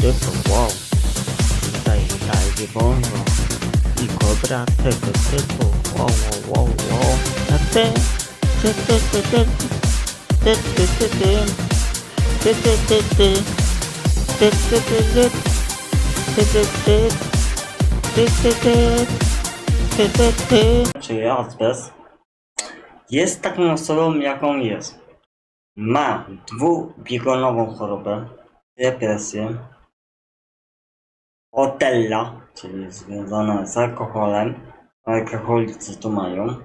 typo, wow. Tutaj, tutaj, wolno. I kobra tego typu, wow, wow, wow. A ty, ty, ty, ty, ty, ty, ty, ty, ty, ty, ty, ty, ty, ty, ty, ty, ty. Czyli azbest jest taką osobą, jaką jest. Ma dwubiegunową chorobę, depresję, Otella, czyli związana z alkoholem. Alkoholicy to mają.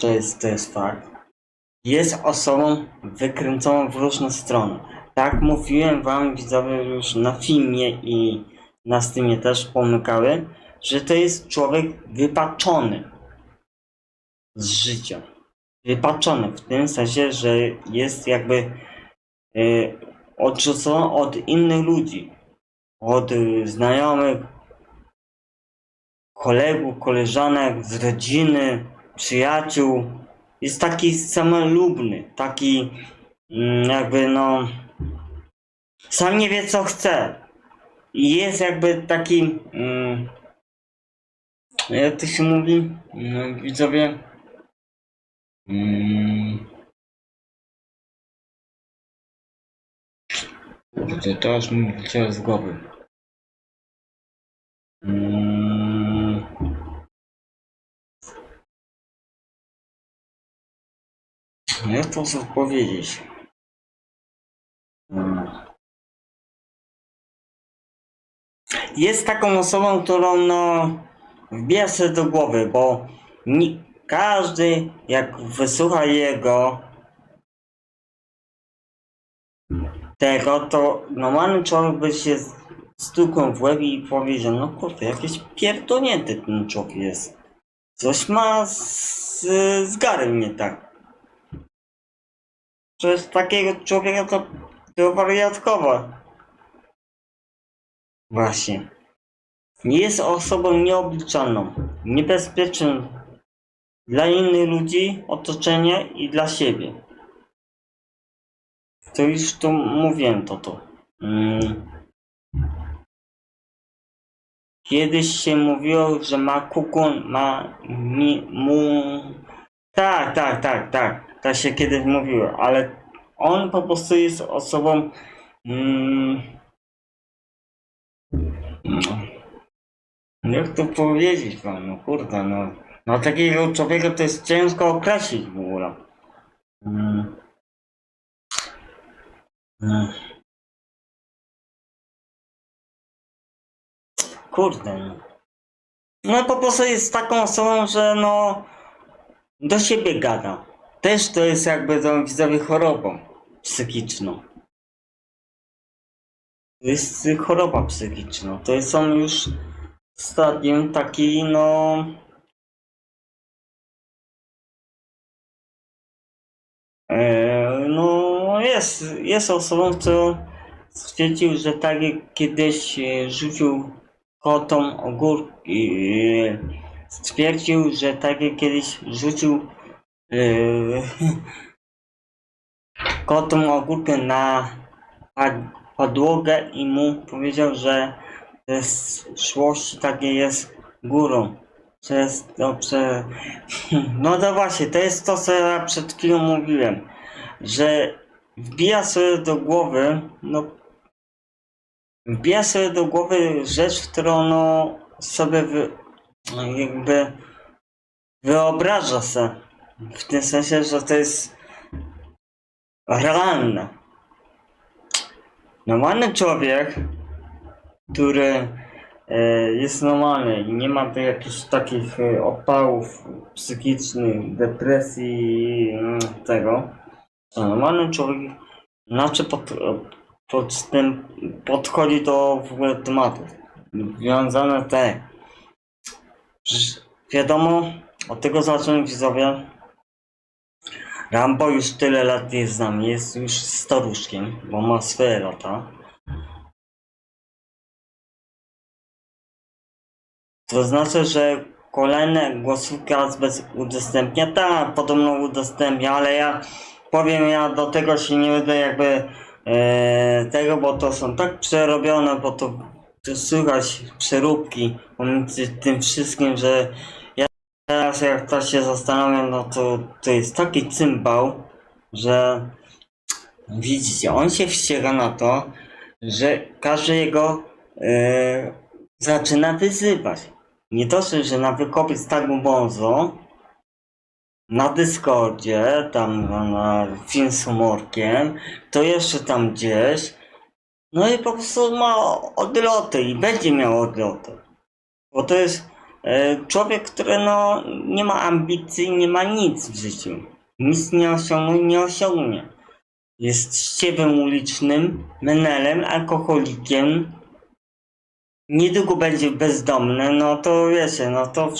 To jest, to jest fakt. Jest osobą wykręconą w różne strony. Tak mówiłem wam widzowie już na filmie i na Steamie też pomykały, że to jest człowiek wypaczony z życia. Wypaczony w tym sensie, że jest jakby y, odrzucony od innych ludzi, od y, znajomych, kolegów, koleżanek, z rodziny, przyjaciół. Jest taki samolubny, taki mm, jakby no sam nie wie co chce. I jest jakby taki mm, jak to się mówi, no, widzowie, Mm. To aż mi wleciało z głowy. Mm. Jak to co powiedzieć? Mm. Jest taką osobą, którą no wbija sobie do głowy, bo ni- każdy jak wysłucha jego tego, to normalny człowiek by się stukał w łeb i powiedział, no kurde, jakiś pierdolnięty ten człowiek jest. Coś ma z, z garem nie tak. Przecież takiego człowieka to, to wariatkowa. Właśnie. Jest osobą nieobliczalną, niebezpieczną dla innych ludzi, otoczenia i dla siebie. To już tu mówiłem to to. Mm. Kiedyś się mówiło, że ma kukun, ma mi, mu... Tak, tak, tak, tak. Tak się kiedyś mówiło, ale on po prostu jest osobą... Mm, no. Jak to powiedzieć wam, no kurde, no. No takiego człowieka to jest ciężko określić w ogóle. Mm. Mm. Kurde. no. Po prostu jest taką osobą, że no do siebie gada. Też to jest jakby to widzowie chorobą psychiczną. To jest choroba psychiczna. To są już stadium taki no E, No, jest, jest osobą, którą stwierdził, że tak jak kiedyś e, rzucił kotom ogórki. e, Stwierdził, że tak jak kiedyś rzucił e, kotom ogórkę na podłogę i mu powiedział, że szłości takie jest górą. Przez, no, prze... no to właśnie, to jest to, co ja przed chwilą mówiłem, że wbija sobie do głowy, no wbija sobie do głowy rzecz, którą no sobie wy, jakby wyobraża sobie, w tym sensie, że to jest realne. Normalny człowiek, który e, jest normalny i nie ma tu jakichś takich e, opałów psychicznych, depresji, mm, tego. Normalny człowiek inaczej pod, tym podchodzi do w ogóle tematów. Związane te. Wiadomo, od tego zaczęli widzowie. Rambo już tyle lat jest z nami, jest już staruszkiem, bo ma swoje lata. To znaczy, że kolejne głosówki Azbest udostępnia? Tak, podobno udostępnia, ale ja powiem, ja do tego się nie będę jakby tego, bo to są tak przerobione, bo to, słychać przeróbki pomiędzy tym wszystkim, że ja teraz jak to się zastanawiam, no to to jest taki cymbał, że widzicie, on się wścieka na to, że każdy jego e, zaczyna wyzywać. Nie to, że na wykopiec tak mu na Discordzie, tam na, film z humorkiem, to jeszcze tam gdzieś, no i po prostu ma odloty i będzie miał odloty. Bo to jest e, człowiek, który no nie ma ambicji, nie ma nic w życiu. Nic nie osiągnie, nie osiągnie. Jest ściewem ulicznym, menelem, alkoholikiem. Niedługo będzie bezdomny, no to wiecie, no to...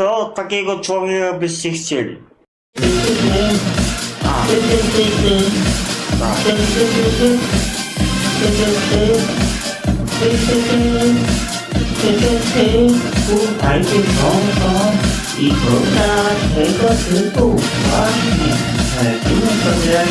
Co takiego człowieka byście chcieli? A, tak. Słuchajcie kąto i koda tego typu właśnie. Lecimy sobie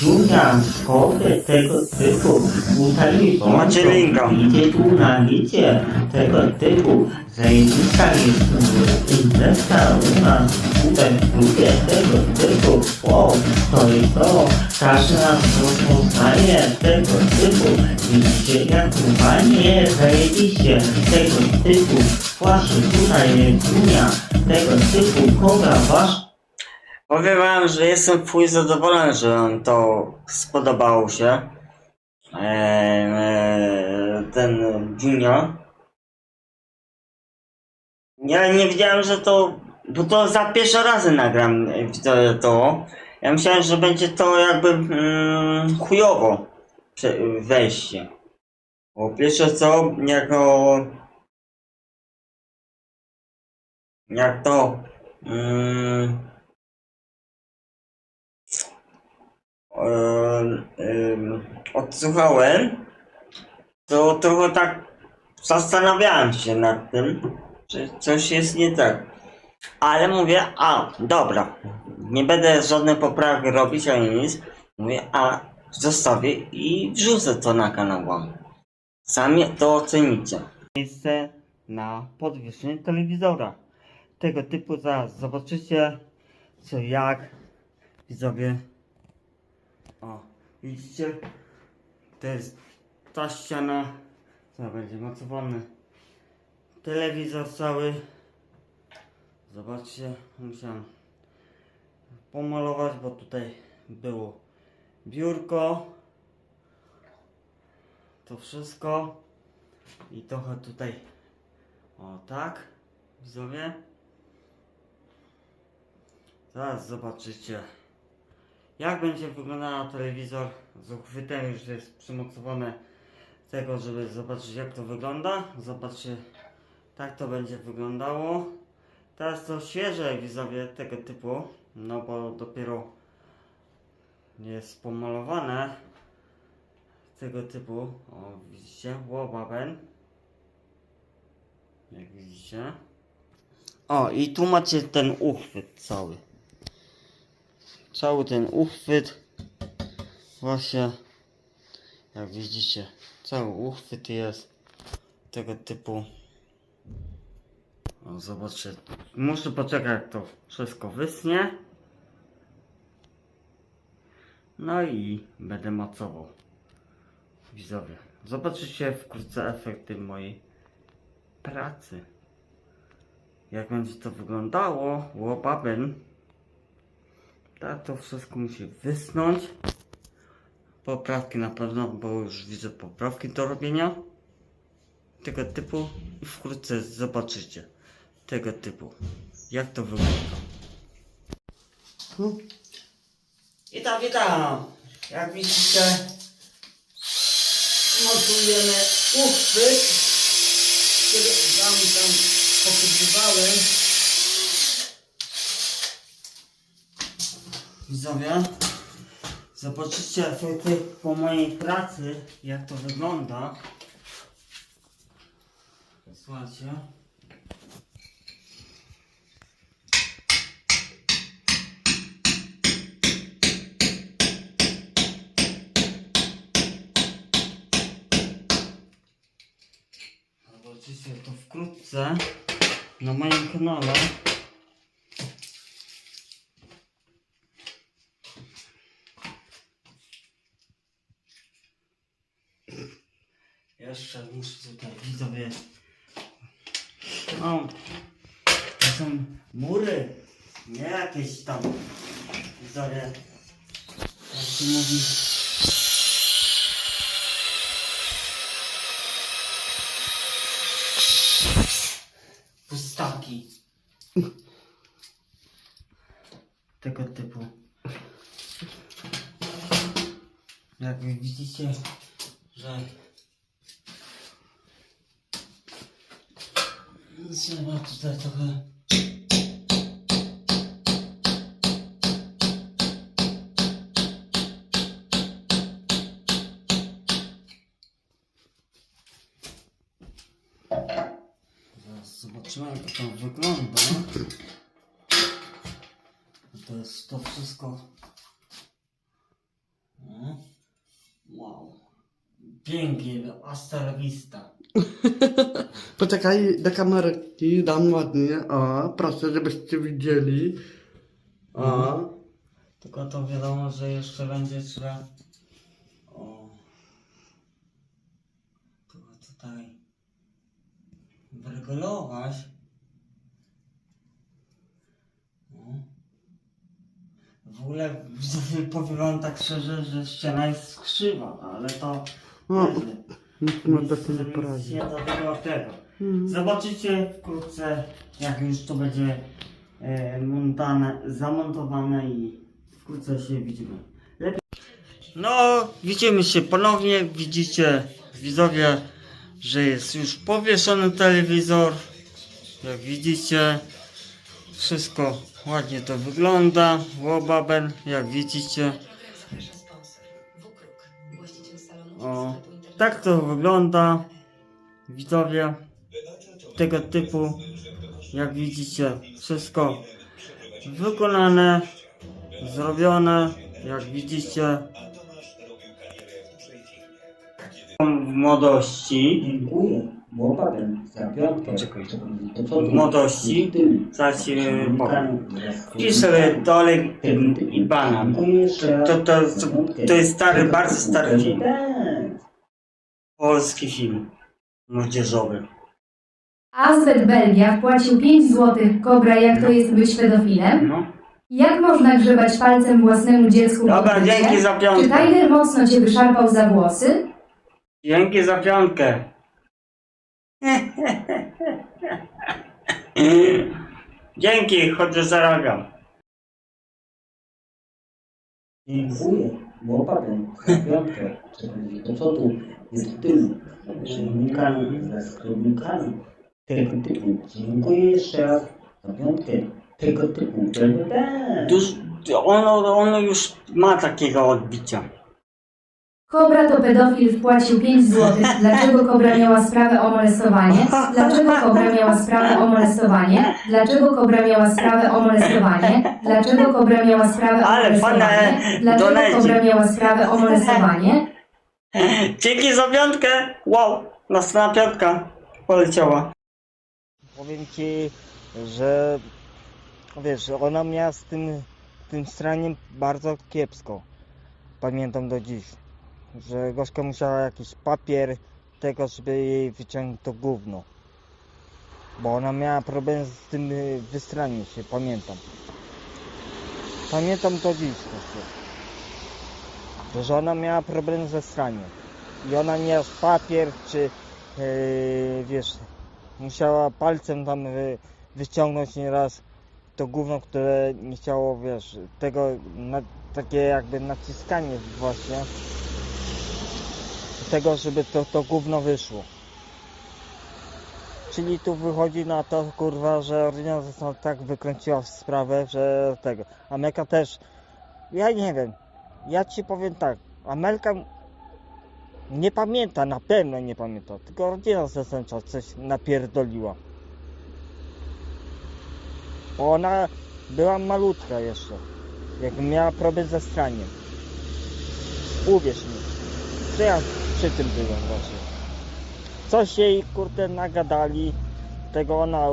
dziura szkoły tego typu. Tutaj Macie linka. Idzie tu na licie tego typu. Zajebista jest impreza u nas. Tutaj w klubie tego typu. Wow, to jest to. Każdy nas rozpoznaje tego typu. Widzicie jak fajnie zajebiście tego typu. Właśnie tutaj jest Unia tego typu. Koga wasz Powiem wam, że jestem fuj zadowolony, że wam to spodobało się. Eee, ten Junior. Ja nie wiedziałem, że to. Bo to za pierwszy raz nagram e, widzę to. Ja myślałem, że będzie to jakby mm, chujowo wejście. Bo pierwsze co, jako. Jak to. Mm, odsłuchałem, to trochę tak zastanawiałem się nad tym, że coś jest nie tak. Ale mówię, a, dobra, nie będę żadnej poprawki robić ani nic. Mówię, a, zostawię i wrzucę to na kanał. Sami to ocenicie. Miejsce na podwieszeniu telewizora. Tego typu zaraz zobaczycie, co jak widzowie widzicie? To jest ta ściana. Co będzie mocowany? Telewizor cały. Zobaczcie, musiałem pomalować, bo tutaj było biurko. To wszystko. I trochę tutaj. O tak, widzowie. Zaraz zobaczycie. Jak będzie wyglądał telewizor z uchwytem, już jest przymocowane tego, żeby zobaczyć jak to wygląda. Zobaczcie, tak to będzie wyglądało. Teraz to świeże widzowie tego typu, no bo dopiero jest pomalowane tego typu. O, widzicie, łobaben. Jak widzicie. O, i tu macie ten uchwyt cały cały ten uchwyt. Właśnie jak widzicie cały uchwyt jest tego typu. O, zobaczcie. Muszę poczekać jak to wszystko wysnie. No i będę mocował. Widzowie zobaczycie wkrótce efekty mojej pracy. Jak będzie to wyglądało? Łobaben tak to wszystko musi wysnąć. Poprawki na pewno, bo już widzę poprawki do robienia. Tego typu i wkrótce zobaczycie tego typu. Jak to wygląda. Witam, witam. Jak widzicie montujemy uchwyt, który wam tam pokazywałem. Widzowie, zobaczycie efekty po mojej pracy, jak to wygląda. Słuchajcie. Zobaczycie to wkrótce na moim kanale. Są mury, nie jakieś tam widzowie. Jak się mówi. Pustaki. Tego typu. Jak widzicie, że trzeba tutaj trochę Pięknie, hasta la vista. Poczekaj, do kamerki dam ładnie. O, proszę, żebyście widzieli. O, Tylko to wiadomo, że jeszcze będzie trzeba. O. Tylko tutaj. Wyregulować. No. W ogóle powiem wam tak szczerze, że ściana jest krzywa, ale to. No, nic ma do nic- tym nie nic poradzi. Nie do tego tego. Mm. Zobaczycie wkrótce, jak już to będzie e, montane, zamontowane i wkrótce się widzimy. Lepiej. No, widzimy się ponownie. Widzicie, widzowie, że jest już powieszony telewizor. Jak widzicie, wszystko ładnie to wygląda. Łobaben, jak widzicie. O, tak to wygląda. Widzowie tego typu. Jak widzicie, wszystko wykonane, zrobione. Jak widzicie, w młodości, w młodości, zaraz ci powiem. Pisz sobie dole i banan. To, to, to, to jest stary, bardzo stary film. Polski film młodzieżowy. Azbet Belgia wpłacił 5 zł. Kobra, jak to jest być pedofilem? No. Jak można grzebać palcem własnemu dziecku Dobra, pysie? dzięki za Czy piątkę. Tiger mocno cię wyszarpał za włosy? Dzięki za piątkę. Dzięki, chociaż zarabiam. Dziękuję, bo patem za piątkę. To co tu w tyłu? Skrzynnikami, za skrzynnikami. Tego typu. Dziękuję jeszcze raz za piątkę. Tego typu. Już, ono, ono już ma takiego odbicia. Kobra to pedofil wpłacił 5 zł. Dlaczego Kobra miała sprawę o molestowanie? Dlaczego Kobra miała sprawę o molestowanie? Dlaczego Kobra miała sprawę o molestowanie? Dlaczego Kobra miała sprawę o molestowanie? Dlaczego. Kobra miała sprawę o molestowanie? Dzięki za piątkę. Wow, następna piątka poleciała. Powiem ci, że wiesz, ona miała z tym, tym straniem bardzo kiepsko. Pamiętam do dziś, że Gorzka musiała jakiś papier tego, żeby jej wyciągnąć to gówno. Bo ona miała problem z tym y, wystraniem się, pamiętam. Pamiętam do dziś po prostu. Że ona miała problem ze straniem. I ona miała papier, czy yy, wiesz, musiała palcem tam wy, wyciągnąć nieraz to gówno, które nie chciało, wiesz, tego, na, takie jakby naciskanie właśnie tego, żeby to, to gówno wyszło. Czyli tu wychodzi na to, kurwa, że organizacja tak wykręciła w sprawę, że tego. Amelka też, ja nie wiem, ja ci powiem tak, Amelka nie pamięta, na pewno nie pamięta, tylko rodzina zastępcza coś napierdoliła. Bo ona była malutka jeszcze, jak miała problem ze straniem. Uwierz mi, że ja przy tym byłem właśnie. Coś jej kurde nagadali, tego ona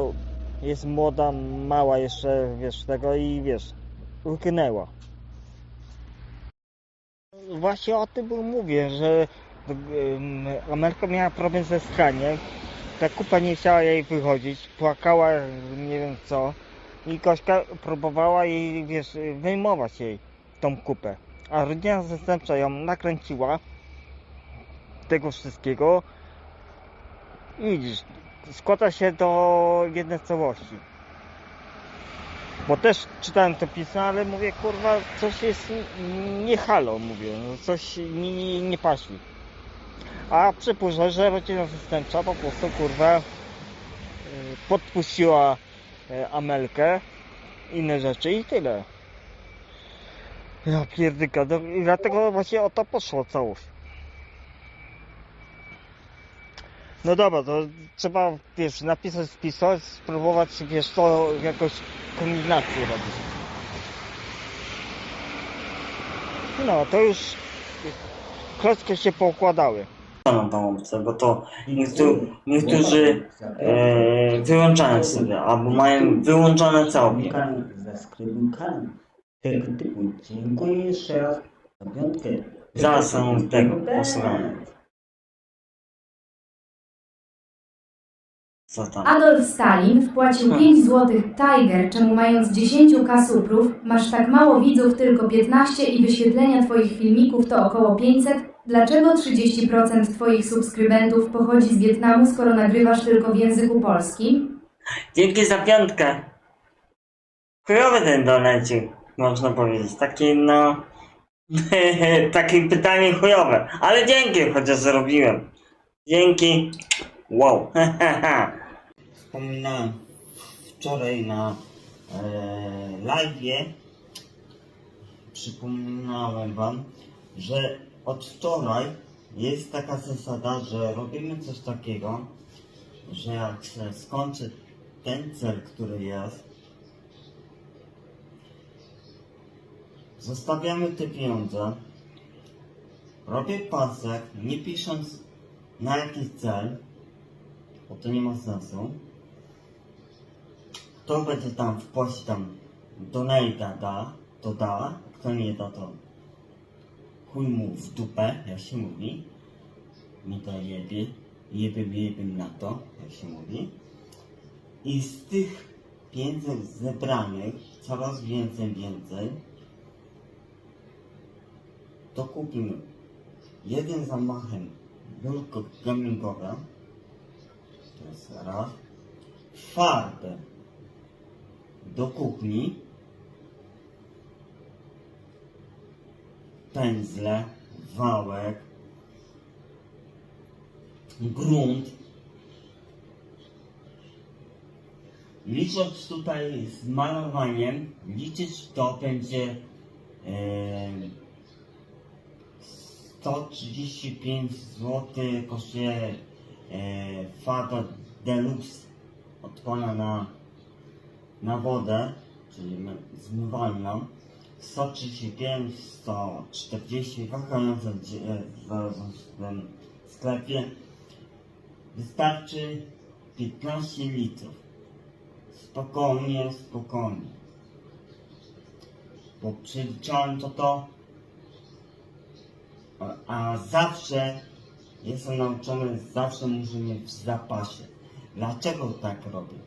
jest młoda, mała jeszcze, wiesz, tego i wiesz, łyknęła. Właśnie o tym mówię, że Ameryka miała problem ze skraniem, ta kupa nie chciała jej wychodzić, płakała, nie wiem co. I Kośka próbowała jej, wiesz, wyjmować jej tą kupę, a rodzina zastępcza ją nakręciła tego wszystkiego. I widzisz, składa się do jednej całości. Bo też czytałem to pismo, ale mówię, kurwa, coś jest nie halo, mówię, no coś mi nie, nie pasi. A przypuszczam, że rodzina zastępcza po prostu, kurwa, y, podpuściła y, Amelkę, inne rzeczy i tyle. Ja pierdyka, no dlatego właśnie o to poszło całość. No dobra, to trzeba, wiesz, napisać wpisać, spróbować, wiesz, to jakoś kombinację robić. No, to już klocki się poukładały. na tą opcję, bo to niektórzy, niektórzy e, wyłączają sobie, albo mają wyłączone całkiem. Tego typu. Dziękuję jeszcze raz za piątkę. Zaraz są tego posłuchamy. Co tam? Adolf Stalin wpłacił 5 złotych Tiger, czemu mając 10 kasuprów, masz tak mało widzów, tylko 15 i wyświetlenia Twoich filmików to około 500? Dlaczego 30% Twoich subskrybentów pochodzi z Wietnamu, skoro nagrywasz tylko w języku polskim? Dzięki za piątkę. Chujowy ten donecik, można powiedzieć. Taki no... takie pytanie chujowe. Ale dzięki, chociaż zrobiłem. Dzięki. Wow. Wspominałem wczoraj na e, live, przypominałem wam, że od wczoraj jest taka zasada, że robimy coś takiego, że jak się skończy ten cel, który jest, zostawiamy te pieniądze, robię pasek, nie pisząc na jaki cel, bo to nie ma sensu. Kto będzie tam wpłacić tam donate'a da, to da, kto nie da to chuj mu w dupę, jak się mówi. Mi to jebie, jebie na to, jak się mówi. I z tych pieniędzy zebranych, coraz więcej, więcej, to kupimy jeden zamachem biurko gamingowe, to jest raz, farbę do kuchni, pędzle, wałek, grunt. Licząc tutaj z malowaniem, liczyć to będzie e, 135 zł kosztuje e, farba deluxe odporna na, na wodę, czyli my- zmywalną. 135, 140, wahające gdzie- e, znalazłem w tym sklepie. Wystarczy 15 litrów. Spokojnie, spokojnie. Bo przeliczałem to to, a zawsze jestem nauczony, zawsze muszę mieć w zapasie. Dlaczego tak robię?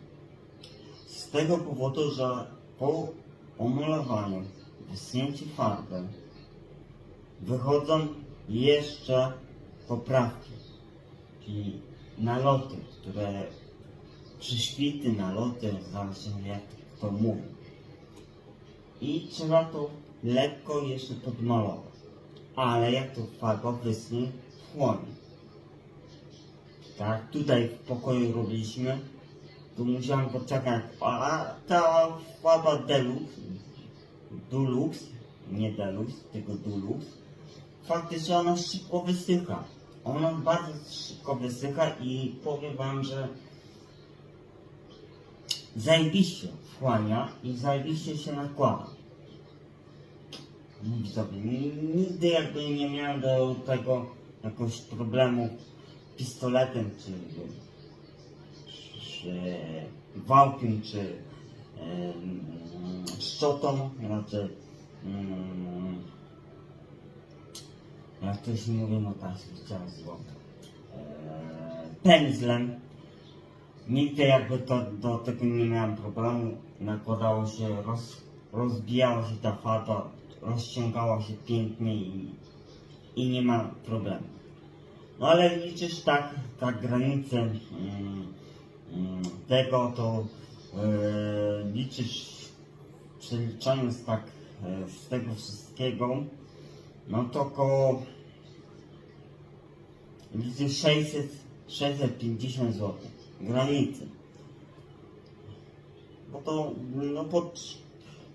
Z tego powodu, że po pomalowaniu, wysunięciu farby, wychodzą jeszcze poprawki, czyli naloty, które przyświty, naloty, zależy jak to mówi. I trzeba to lekko jeszcze podmalować. Ale jak to farba wyschnie, chłonie. Tak, tutaj w pokoju robiliśmy, tu musiałem poczekać, a ta farba Deluxe, Dulux, nie Deluxe, tylko Dulux, faktycznie ona szybko wysycha. Ona bardzo szybko wysycha i powiem wam, że zajebiście wchłania i zajebiście się nakłada. Ni- nigdy jakby nie miałem do tego jakoś problemu pistoletem czy e, wałkiem czy e, mm, szczotą, znaczy mm, jak to się mówi, no tak się chciałem zło, e, pędzlem. Nigdy jakby to, do tego nie miałem problemu, nakładało się, roz, rozbijała się ta farba, rozciągała się pięknie i, i nie ma problemu. No ale liczysz tak, tak granicę mm, mm, tego, to e, liczysz przeliczając tak e, z tego wszystkiego, no to około liczysz 600, 650 zł granicy. Bo to no po trz-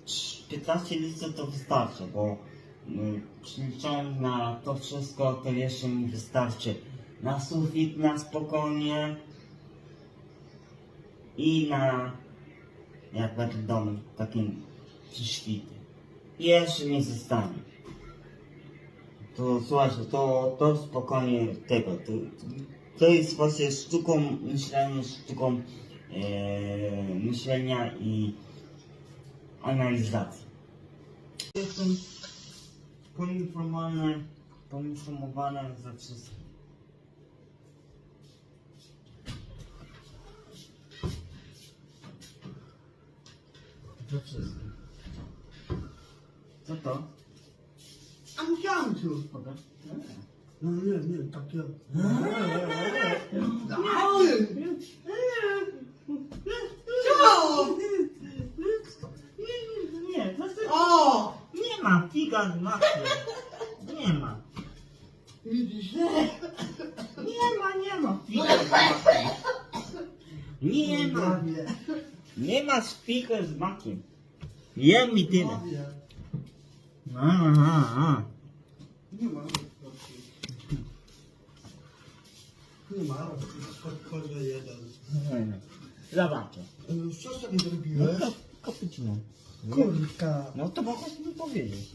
trz- 15 litrów to wystarczy, bo mm, przeliczając na to wszystko, to jeszcze mi wystarczy na sufit, na spokojnie i na jak będę w domu takim przyświty. I jeszcze nie zostanie. To słuchajcie, to, to spokojnie tego. To, to jest właśnie sztuką myślenia, sztuką e, myślenia i analizacji. Jestem poinformowany, poinformowany za wszystko. Za wszystko. Co to? A musiałem cię Pokaż. No nie, nie, takie... Co? Nie, to jest... O! Nie ma figa z makiem. Nie ma. Widzisz? Nie ma, nie ma figa z makiem. Nie ma. Nie ma figa z makiem. Jem mi tyle. Aha, aha. Nie ma. Nie ma. Podchodzę jeden. Zobaczę. E, Co sobie zrobiłeś? Kapucino. Kurka. No to mogłeś mi powiedzieć.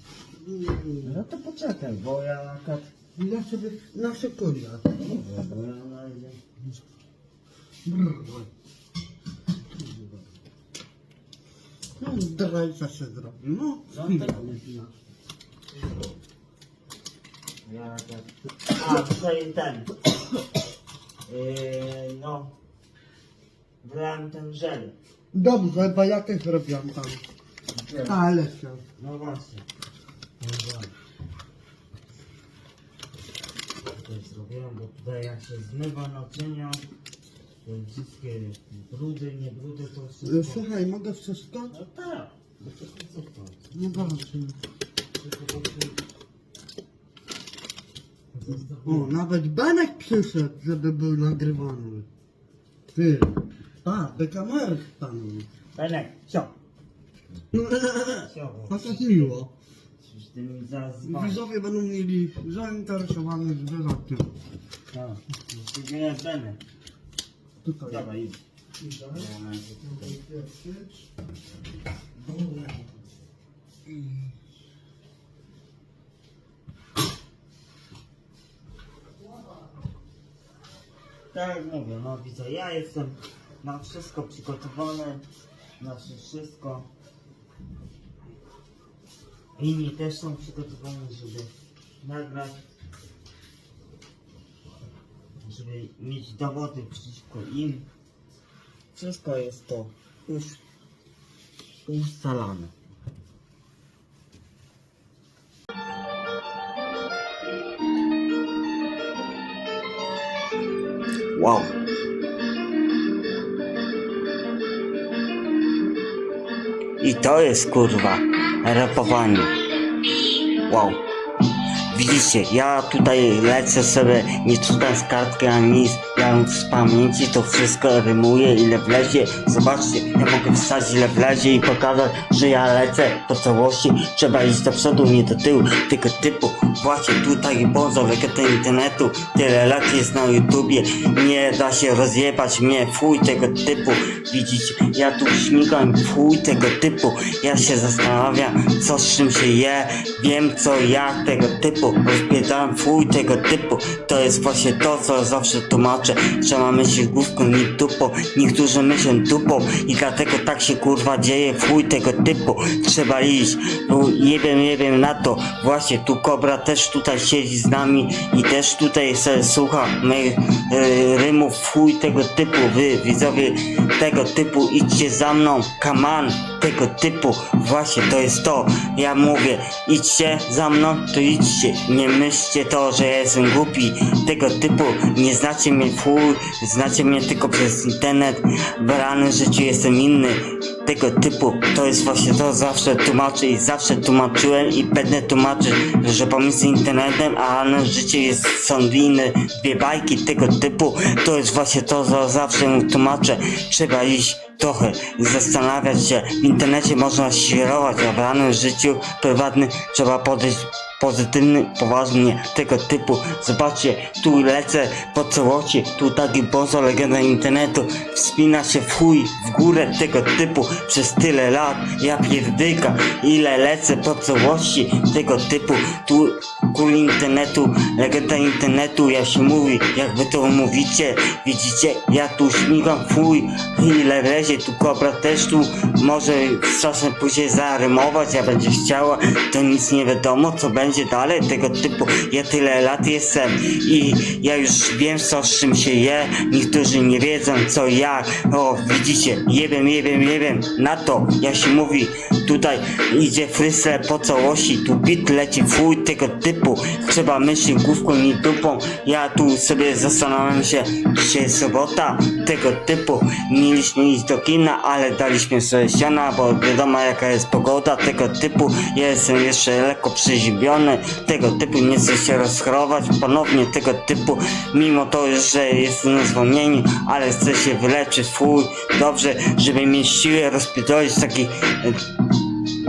Mm, No to poczekaj, bo ja na przykład... Ja sobie na sekundę. Nie, bo ja na razie... Brrr. No, drajca się zrobi. No, No tak. Ja na przykład... A, tutaj ten... Yy, no... Brałem ten żel. Dobrze, bo ja też robiłam tam. Ale się. No właśnie. No zrobiłem, bo tutaj jak się zmywa naczynia, wszystkie brudy, nie brudy, to E, wszystko... Słuchaj, mogę wszystko? No tak. No to co to? Dobrze. Tylko to się- O, nawet Benek przyszedł, żeby był nagrywany. Ty. A, te kamery staną. Benek, Cio, bo no tak miło. przecież ty mi zaraz zwalisz. Widzowie będą mieli zainteresowany zwierzakiem. No. Ty nie Benek. Tutaj. Dawaj, idź. Tak jak mówię, no widzę, ja jestem na wszystko przygotowany, na wszystko. Inni też są przygotowani, żeby nagrać, żeby mieć dowody przeciwko im. Wszystko jest to już ustalane. Wow. I to jest kurwa rapowanie. Wow. Widzicie, ja tutaj lecę sobie, nie czytam z kartki ani nic, ja z pamięci to wszystko rymuję, ile wlezie. Zobaczcie, ja mogę wstać ile wlezie i pokazać, że ja lecę po całości. Trzeba iść do przodu, nie do tyłu, tylko typu Właśnie tutaj bozo, legenda internetu Tyle lat jest na YouTubie Nie da się rozjebać mnie Fuj tego typu Widzicie, ja tu śmigam Fuj tego typu. Ja się zastanawiam co z czym się je. Wiem co jak tego typu. Rozpierdalam fuj tego typu. To jest właśnie to co zawsze tłumaczę Że mamy się główką nie dupą. Niektórzy myślą dupą I dlatego tak się kurwa dzieje Fuj tego typu. Trzeba iść. Bo Nie wiem, nie wiem na to. Właśnie tu Kobra też tutaj siedzi z nami I też tutaj se słucha e, rymów Fuj tego typu. Wy widzowie tego typu idźcie za mną on tego typu. Właśnie to jest to. Ja mówię idźcie za mną to idźcie. Nie myślcie to, że ja jestem głupi. Tego typu. Nie znacie mnie fuj Znacie mnie tylko przez internet. W realnym życiu jestem inny tego typu. To jest właśnie to zawsze tłumaczę i zawsze tłumaczyłem i będę tłumaczyć, że pomiędzy internetem a realnym życiem jest są inne dwie bajki tego typu. To jest właśnie to co zawsze tłumaczę. Trzeba iść trochę zastanawiać się. W internecie można świrować a w realnym życiu prywatnym. Trzeba podejść pozytywny, poważnie tego typu. Zobaczcie, tu lecę po całości, tu taki bozo legenda internetu wspina się w chuj w górę tego typu przez tyle lat. Ja pierdyka, ile lecę po całości tego typu. Tu kul internetu, legenda internetu, ja się mówi, jak wy to mówicie, widzicie, ja tu śmigam fuj, ile lezie, tu kobra też tu może z czasem później zarymować, ja będzie chciała, to nic nie wiadomo, co będzie dalej tego typu. Ja tyle lat jestem i ja już wiem co z czym się je, niektórzy nie wiedzą co ja, o widzicie, jebiem, jebiem, jebiem, na to, ja się mówi, tutaj idzie frysle po całości, tu bit leci fuj tego typu, trzeba myśleć główką nie dupą, ja tu sobie zastanawiam się, dzisiaj jest sobota, tego typu, mieliśmy iść do kina, ale daliśmy sobie ściana, bo wiadomo jaka jest pogoda, tego typu, ja jestem jeszcze lekko przeziębiony, tego typu nie chcę się rozchorować, ponownie tego typu, mimo to, że jestem na zwolnieniu, ale chcę się wyleczyć, fuj, dobrze, żeby mieć siłę rozpierdolić takich e,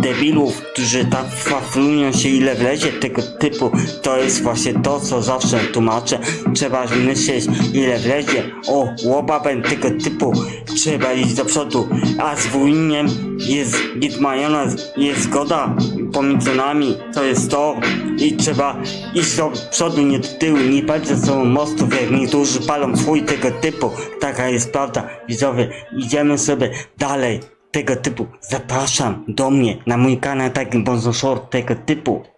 debilów, którzy tak faflują się ile wlezie tego typu, to jest właśnie to, co zawsze tłumaczę. Trzeba myśleć ile wlezie. O, łobabem tego typu, trzeba iść do przodu, a z wujniem jest git majonez, jest zgoda pomiędzy nami, to jest to i trzeba iść do przodu, nie do tyłu, nie palić ze sobą mostów, jak niektórzy palą fuj tego typu. Taka jest prawda, widzowie, idziemy sobie dalej tego typu. Zapraszam do mnie na mój kanał taki Bonzo Short tego typu.